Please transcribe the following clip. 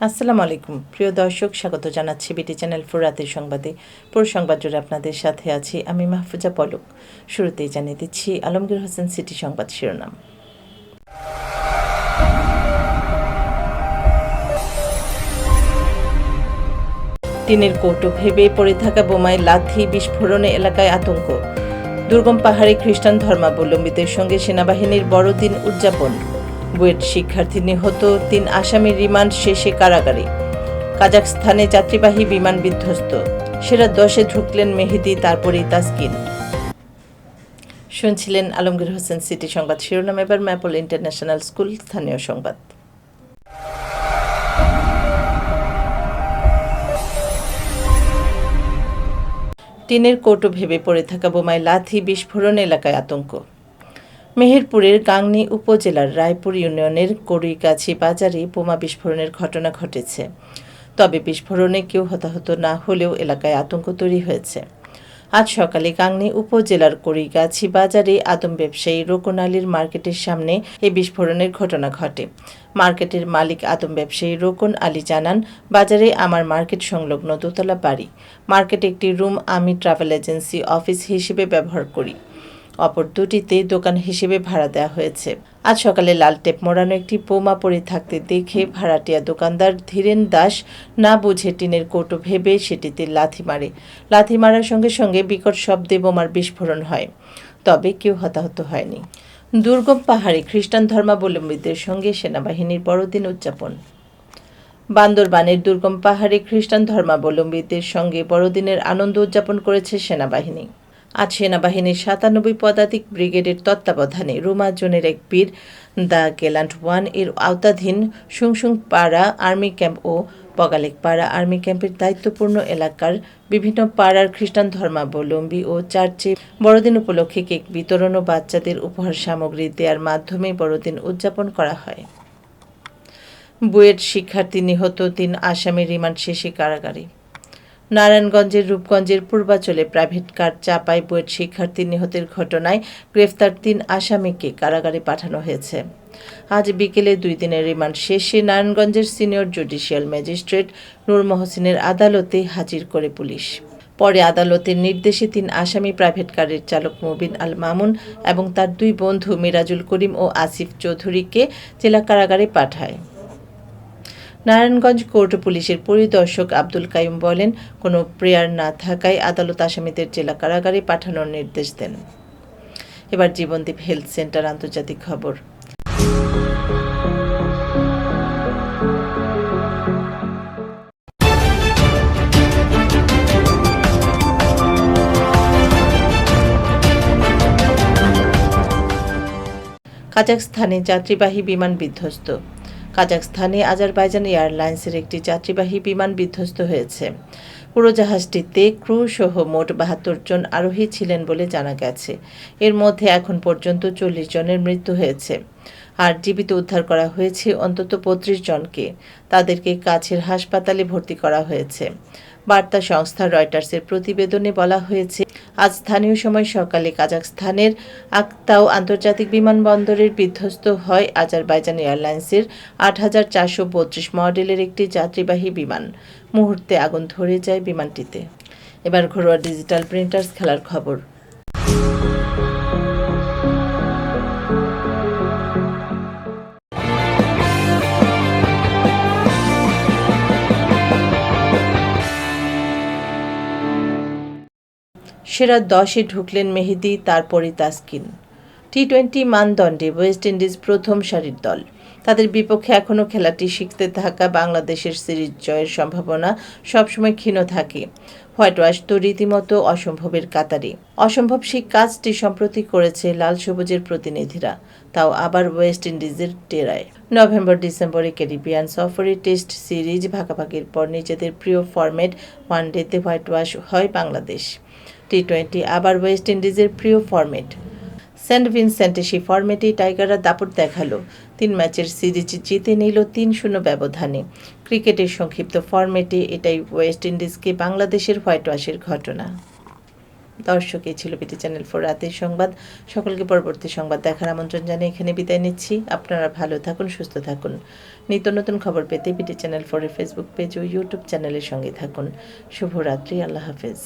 আসসালামু আলাইকুম। প্রিয় দর্শক, স্বাগত জানাচ্ছি বিটি চ্যানেল রাতের সংবাদে। পুরো সংবাদ জুড়ে আপনাদের সাথে আছি আমি মাহফুজা পলক। শুরুতেই জানিয়ে দিচ্ছি আলমগীর হোসেন সিটি সংবাদ শিরোনাম। টিনের কৌটো ভেবে পড়ে থাকা বোমায় লাথি, বিস্ফোরণে এলাকায় আতঙ্ক। দুর্গম পাহাড়ে খ্রিস্টান ধর্মাবলম্বীদের সঙ্গে সেনাবাহিনীর বড়দিন উদযাপন। বুয়েট শিক্ষার্থী নিহত তিন আসামি রিমান্ড শেষে কারাগারে। কাজাকস্তানে যাত্রীবাহী বিমান বিধ্বস্ত। সেরা দশে ঢুকলেন মেহেদি, তারপরেই তাসকিন। শুনছিলেন আলমগীর হোসেন সিটি সংবাদ। শিরোনাম এবার ম্যাপল ইন্টারন্যাশনাল স্কুল, স্থানীয় সংবাদ। টিনের কৌটো ভেবে পড়ে থাকা বোমায় লাথি, বিস্ফোরণ, এলাকায় আতঙ্ক। মেহেরপুরের গাংনী উপজেলার রায়পুর ইউনিয়নের কড়ুইগাছি বাজারে বোমা বিস্ফোরণের ঘটনা ঘটেছে। তবে বিস্ফোরণে কেউ হতাহত না হলেও এলাকায় আতঙ্ক তৈরি হয়েছে। আজ সকালে গাংনী উপজেলার কড়িগাছি বাজারে আদম ব্যবসায়ী রোকন আলীর মার্কেটের সামনে এই বিস্ফোরণের ঘটনা ঘটে। মার্কেটের মালিক আদম ব্যবসায়ী রোকন আলী জানান, বাজারে আমার মার্কেট সংলগ্ন দোতলা বাড়ি। মার্কেটে একটি রুম আমি ট্রাভেল এজেন্সি অফিস হিসেবে ব্যবহার করি। অপর দুটিতে দোকান হিসেবে ভাড়া দেওয়া হয়েছে। আজ সকালে লাল টেপ মোড়ানো একটি বোমা পড়ে থাকতে দেখে ভাড়াটিয়া দোকানদার ধীরেন দাস না বুঝে টিনের কৌটো ভেবে সেটিতে লাথি মারে। লাথি মারার সঙ্গে সঙ্গে বিকট শব্দে বোমার বিস্ফোরণ হয়। তবে কেউ হতাহত হয়নি। দুর্গম পাহাড়ে খ্রিস্টান ধর্মাবলম্বীদের সঙ্গে সেনাবাহিনীর বড়দিন উদযাপন। বান্দরবানের দুর্গম পাহাড়ে খ্রিস্টান ধর্মাবলম্বীদের সঙ্গে বড়দিনের আনন্দ উদযাপন করেছে সেনাবাহিনী। আজ সেনাবাহিনীর সাতানব্বই পদাতিক ব্রিগেডের তত্ত্বাবধানে রোমা জোনের এক বীর, দ্য গেলান্ট ওয়ানের আওতাধীন সুংসুং পাড়া আর্মি ক্যাম্প ও পগালেক পাড়া আর্মি ক্যাম্পের দায়িত্বপূর্ণ এলাকার বিভিন্ন পাড়ার খ্রিস্টান ধর্মাবলম্বী ও চার্চে বড়দিন উপলক্ষে কেক বিতরণ ও বাচ্চাদের উপহার সামগ্রী দেওয়ার মাধ্যমে বড়দিন উদযাপন করা হয়। বুয়েট শিক্ষার্থী নিহত তিন আসামি রিমান্ড শেষে কারাগারে। নারায়ণগঞ্জের রূপগঞ্জের পূর্বাচলে প্রাইভেট কার চাপায় বুয়েট শিক্ষার্থী নিহতের ঘটনায় গ্রেফতার তিন আসামিকে কারাগারে পাঠানো হয়েছে। আজ বিকেলে দুই দিনের রিমান্ড শেষে নারায়ণগঞ্জের সিনিয়র জুডিশিয়াল ম্যাজিস্ট্রেট নূর মহসিনের আদালতে হাজির করে পুলিশ। পরে আদালতের নির্দেশে তিন আসামি প্রাইভেট কারের চালক মুবিন আল মামুন এবং তার দুই বন্ধু মিরাজুল করিম ও আসিফ চৌধুরীকে জেলা কারাগারে পাঠায়। নারায়ণগঞ্জ কোর্ট পুলিশের পরিদর্শক আব্দুল কাইম বলেন, কোনো প্রেয়ার না থাকায় আদালত আসামিদের জেলা কারাগারে পাঠানোর নির্দেশ দেন। এবার জীবনদীপ হেলথ সেন্টার আন্তর্জাতিক খবর। কাজাকস্তানে যাত্রীবাহী বিমান বিধ্বস্ত। কাজাকস্তানে আজারবাইজান এয়ারলাইন্সের একটি যাত্রীবাহী বিমান বিধ্বস্ত হয়েছে। উড়োজাহাজটিতে ক্রু সহ মোট বাহাত্তর জন আরোহী ছিলেন বলে জানা গেছে। এর মধ্যে এখন পর্যন্ত চল্লিশ জনের মৃত্যু হয়েছে। আর জীবিত উদ্ধার করা হয়েছে অন্তত পঁয়ত্রিশ জনকে। তাদেরকে কাছের হাসপাতালে ভর্তি করা হয়েছে। বার্তা সংস্থা রয়টার্সের প্রতিবেদনে বলা হয়েছে আজ স্থানীয় সময় সকালে কাজাকস্তানের আক্তাও আন্তর্জাতিক বিমানবন্দরের বিধ্বস্ত হয় আজারবাইজান এয়ারলাইন্সের আট হাজার চারশো বত্রিশ মডেলের একটি যাত্রীবাহী বিমান। মুহূর্তে আগুন ধরে যায় বিমানটিতে। এবার ঘরোয়া ডিজিটাল প্রিন্টার্স খেলার খবর। সেরা দশে ঢুকলেন মেহেদি, তারপরই তাসকিন। টি টোয়েন্টি মানদণ্ডে ওয়েস্ট ইন্ডিজ প্রথম সারির দল। তাদের বিপক্ষে এখনও খেলাটি শিখতে থাকা বাংলাদেশের সিরিজ জয়ের সম্ভাবনা সবসময় ক্ষীণ থাকে। হোয়াইট ওয়াশ তো রীতিমতো অসম্ভবের কাতারে। অসম্ভব সেই কাজটি সম্প্রতি করেছে লাল সবুজের প্রতিনিধিরা। তাও আবার ওয়েস্ট ইন্ডিজের টেরায়। নভেম্বর ডিসেম্বরে ক্যারিবিয়ান সফরে টেস্ট সিরিজ ভাগাভাগির পর নিজেদের প্রিয় ফরম্যাট ওয়ানডেতে হোয়াইট ওয়াশ হয় বাংলাদেশ। টি টোয়েন্টি আবার ওয়েস্ট ইন্ডিজের প্রিয় ফরম্যাট সেন্ট ভিনসেন্টে সেই ফরম্যাটেই টাইগাররা দাপট দেখাল। তিন ম্যাচের সিরিজ জিতে নিল তিন শূন্য ব্যবধানে। ক্রিকেটের সংক্ষিপ্ত ফরম্যাটে এটাই ওয়েস্ট ইন্ডিজকে বাংলাদেশের হোয়াইট ওয়াশের ঘটনা। দর্শক এই ছিল বিটি চ্যানেল ফোর রাতের সংবাদ। সকলকে পরবর্তী সংবাদ দেখার আমন্ত্রণ জানিয়ে এখানে বিদায় নিচ্ছি। আপনারা ভালো থাকুন, সুস্থ থাকুন। নিত্য নতুন খবর পেতে বিটি চ্যানেল ফোরের ফেসবুক পেজ ও ইউটিউব চ্যানেলের সঙ্গে থাকুন। শুভরাত্রি, আল্লাহ হাফেজ।